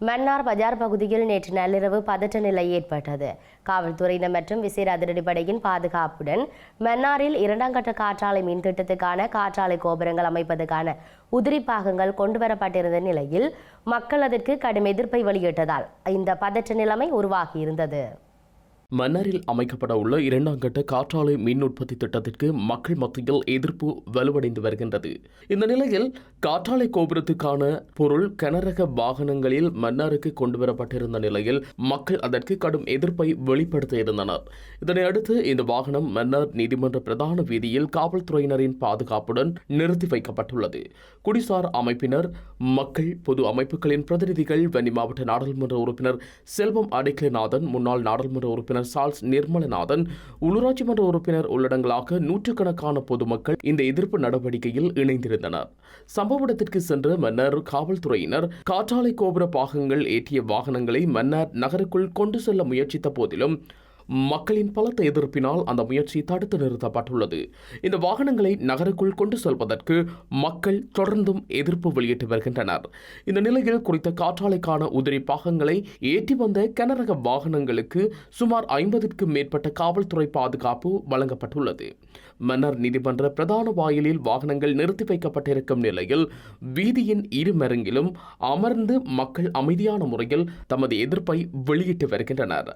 மன்னார் பஜார் பகுதியில் நேற்று நள்ளிரவு பதற்ற நிலை ஏற்பட்டது. காவல்துறையினர் மற்றும் விசேட அதிரடிப்படையின் பாதுகாப்புடன் மன்னாரில் இரண்டாம் கட்ட காற்றாலை மின் திட்டத்துக்கான காற்றாலை கோபுரங்கள் அமைப்பதற்கான உதிரி பாகங்கள் கொண்டுவரப்பட்டிருந்த நிலையில் மக்கள் அதற்கு கடும் எதிர்ப்பை வெளியிட்டதால் இந்த பதற்ற நிலைமை உருவாகியிருந்தது. மன்னாரில் அமைக்கப்பட உள்ள இரண்டாம் கட்ட காற்றாலை மின் உற்பத்தி திட்டத்திற்கு மக்கள் மத்தியில் எதிர்ப்பு வலுவடைந்து வருகின்றது. இந்த நிலையில் காற்றாலை கோபுரத்துக்கான பொருள் கனரக வாகனங்களில் மன்னாருக்கு கொண்டுவரப்பட்டிருந்த நிலையில் மக்கள் அதற்கு கடும் எதிர்ப்பை வெளிப்படுத்த இருந்தனர். இதனை அடுத்து இந்த வாகனம் மன்னார் நீதிமன்ற பிரதான வீதியில் காவல்துறையினரின் பாதுகாப்புடன் நிறுத்தி வைக்கப்பட்டுள்ளது. குடிசார் அமைப்பினர் மக்கள் பொது அமைப்புகளின் பிரதிநிதிகள் வன்னி மாவட்ட நாடாளுமன்ற உறுப்பினர் செல்வம் அடைக்கலநாதன் முன்னாள் நாடாளுமன்ற உறுப்பினர் சார்ல்ஸ் நிர்மலநாதன் உள்ளூராட்சி மன்ற உறுப்பினர் உள்ளடங்களாக நூற்றுக்கணக்கான பொதுமக்கள் இந்த எதிர்ப்பு நடவடிக்கையில் இணைந்திருந்தனர். சம்பவ இடத்திற்கு சென்ற மன்னர் காவல்துறையினர் காற்றாலை கோபுர பாகங்கள் ஏற்றிய வாகனங்களை மன்னர் நகருக்குள் கொண்டு செல்ல முயற்சித்த போதிலும் மக்களின் பலத்த எதிர்ப்பினால் அந்த முயற்சி தடுத்து நிறுத்தப்பட்டுள்ளது. இந்த வாகனங்களை நகருக்குள் கொண்டு செல்வதற்கு மக்கள் தொடர்ந்தும் எதிர்ப்பு வெளியிட்டு வருகின்றனர். இந்த நிலையில் குறித்த காற்றாலைக்கான உதிரி பாகங்களை ஏற்றி வந்த கனரக வாகனங்களுக்கு சுமார் ஐம்பதுக்கும் மேற்பட்ட காவல்துறை பாதுகாப்பு வழங்கப்பட்டுள்ளது. மன்னர் நீதிமன்ற பிரதான வாயிலில் வாகனங்கள் நிறுத்தி வைக்கப்பட்டிருக்கும் நிலையில் வீதியின் இருமருங்கிலும் அமர்ந்து மக்கள் அமைதியான முறையில் தமது எதிர்ப்பை வெளியிட்டு வருகின்றனர்.